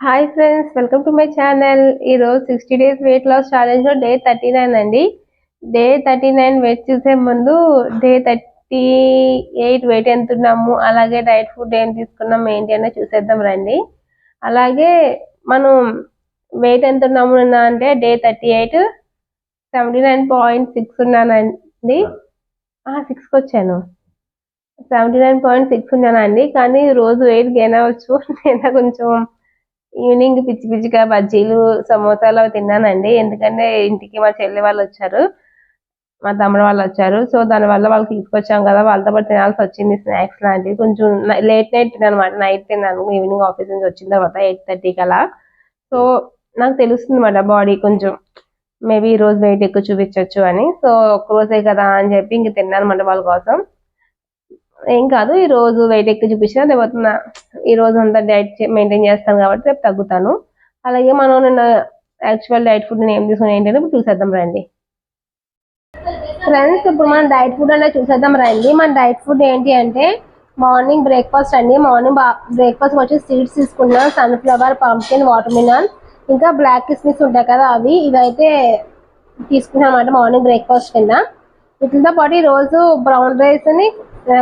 Hi friends welcome to my channel ఈరోజు sixty days weight loss ఛాలెంజ్లో day thirty nine అండి. Day thirty nine weight చూసే ముందు day thirty eight wait ఎంత ఉన్నాము అలాగే డైట్ ఫుడ్ ఏం తీసుకున్నాం ఏంటి అనేది చూసేద్దాం రండి. అలాగే మనం వెయిట్ ఎంత ఉన్నాము అంటే day thirty eight seventy nine point six ఉన్నానండి సిక్స్కి వచ్చాను. సెవెంటీ నైన్ పాయింట్ సిక్స్ ఉన్నానండి. కానీ రోజు వెయిట్ గెయిన్ అవ్వచ్చు నేను కొంచెం ఈవినింగ్ పిచ్చి పిచ్చిగా బజ్జీలు సమోసాలు అవి తిన్నానండి. ఎందుకంటే ఇంటికి మా చెల్లి వాళ్ళు వచ్చారు. మా తమ్ముడు వాళ్ళు వచ్చారు. సో దానివల్ల వాళ్ళకి తీసుకొచ్చాం కదా. వాళ్ళతో పాటు తినాల్సి వచ్చింది స్నాక్స్ లాంటివి. కొంచెం లేట్ నైట్ తిన్నాను అనమాట నైట్ తిన్నాను. ఈవినింగ్ ఆఫీస్ నుంచి వచ్చిన తర్వాత ఎయిట్ థర్టీకి అలా సో నాకు తెలుస్తుంది అనమాట బాడీ కొంచెం. మేబీ ఈ రోజు వెయిట్ ఎక్కువ చూపించవచ్చు అని. సో ఒక్క రోజే కదా అని చెప్పి ఇంక తిన్నాను అనమాట వాళ్ళ కోసం. ఏం కాదు ఈ రోజు వెయిట్ ఎక్కువ చూపించిన లేకపోతే ఈ రోజు అంతా డైట్ మెయింటైన్ చేస్తాను కాబట్టి రేపు తగ్గుతాను. అలాగే మనం నిన్న యాక్చువల్ డైట్ ఫుడ్ నేను ఏం తీసుకుని ఏంటంటే ఇప్పుడు చూసేద్దాం రండి. ఫ్రెండ్స్ ఇప్పుడు మనం డైట్ ఫుడ్ అనేది చూసేద్దాం రండి. మన డైట్ ఫుడ్ ఏంటి అంటే మార్నింగ్ బ్రేక్ఫాస్ట్ అండి. మార్నింగ్ బ్రేక్ఫాస్ట్ వచ్చి సీడ్స్ తీసుకున్నాం సన్ఫ్లవర్ పంప్కిన్ వాటర్ మిలన్ ఇంకా బ్లాక్ కిస్మిస్ ఉంటాయి కదా అవి. ఇవైతే తీసుకున్నాం అనమాట మార్నింగ్ బ్రేక్ఫాస్ట్ కింద. వీటితో పాటు ఈ రోజు బ్రౌన్ రైస్ని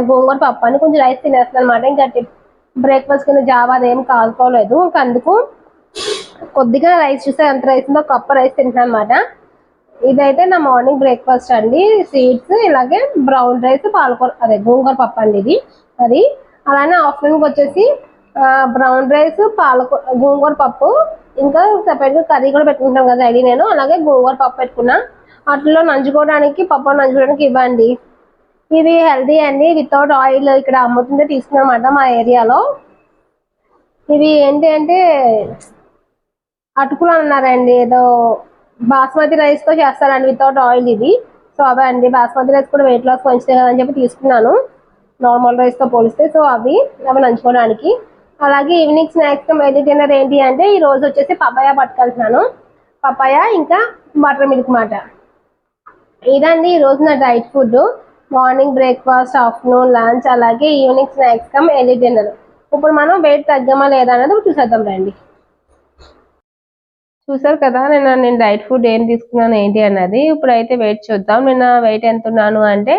గోంగూర పప్పు అని కొంచెం రైస్ తినేస్తాను అనమాట ఇంకా బ్రేక్ఫాస్ట్ కింద జావా అదేం కాదుకోలేదు ఇంకా అందుకు కొద్దిగా రైస్ చూస్తే ఎంత రైస్ ఉందో కప్పు రైస్ తింటాను అనమాట ఇదైతే నా మార్నింగ్ బ్రేక్ఫాస్ట్ అండి. సీడ్స్ ఇలాగే బ్రౌన్ రైస్ పాలకూర అదే గోంగూర పప్పు అండి ఇది. అది అలానే ఆఫ్టర్నూన్కి వచ్చేసి బ్రౌన్ రైస్ పాలకూర గోంగూర పప్పు ఇంకా సెపరేట్గా కర్రీ కూడా పెట్టుకుంటాం కదా రెడీ నేను. అలాగే గోంగూర పప్పు పెట్టుకున్నా. వాటిలో నంచుకోవడానికి పప్పు నంచుకోవడానికి ఇవ్వండి. ఇవి హెల్దీ అండి వితౌట్ ఆయిల్ ఇక్కడ అమ్ముతుంటే తీసుకున్నమాట మా ఏరియాలో. ఇవి ఏంటి అంటే అటుకులు అన్నారండి ఏదో బాస్మతి రైస్తో చేస్తారండి వితౌట్ ఆయిల్ ఇది సో అవే అండి బాస్మతి రైస్ కూడా వెయిట్ లాస్ మంచిదే అని చెప్పి తీసుకున్నాను. నార్మల్ రైస్తో పోలిస్తే సో అవి అవి నంచుకోవడానికి. అలాగే ఈవినింగ్ స్నాక్స్ మెయిన్ డిన్నర్ ఏంటి అంటే ఈ రోజు వచ్చేసి పపాయ పట్టుకెళ్తున్నాను. పపాయ ఇంకా బటర్ మిల్క్ మాట. ఇదండి ఈ రోజు నా diet food morning breakfast afternoon lunch అలాగే evening snacks cum early dinner. ఇప్పుడు మనం వెయిట్ తగ్గామా లేదా అనేది చూసేద్దాం రండి. చూసారు కదా నేను నేను డైట్ ఫుడ్ ఏం తీసుకున్నాను ఏంటి అన్నది. ఇప్పుడు అయితే వెయిట్ చూద్దాం. నిన్న వెయిట్ ఎంత ఉన్నాను అంటే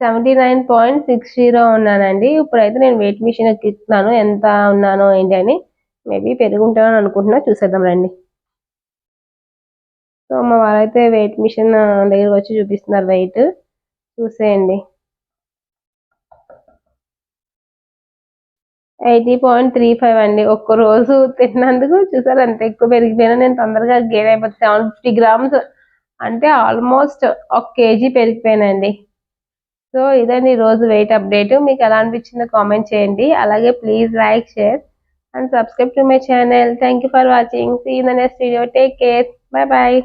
seventy nine point six zero ఉన్నానండి. ఇప్పుడైతే నేను వెయిట్ మిషన్ ఎక్కిస్తున్నాను. ఎంత ఉన్నాను ఏంటి అని మేబీ పెరుగుంటానని అనుకుంటున్నా. చూసేద్దాం రండి. సో మా వాళ్ళైతే వెయిట్ మిషన్ దగ్గరకు వచ్చి చూపిస్తున్నారు వెయిట్. చూసేయండి. ఎయిటీ పాయింట్ త్రీ ఫైవ్ అండి. ఒక్క రోజు తిన్నందుకు చూసారు అంత ఎక్కువ పెరిగిపోయినా నేను తొందరగా గెయిన్ అయిపోతుంది సెవెన్ ఫిఫ్టీ గ్రామ్స్ అంటే ఆల్మోస్ట్ ఒక కేజీ పెరిగిపోయానండి సో ఇదండి రోజు వెయిట్ అప్డేట్. మీకు ఎలా అనిపించిందో కామెంట్ చేయండి. అలాగే please like share and subscribe to my channel. Thank you for watching. See in the next video. Take care. Bye bye.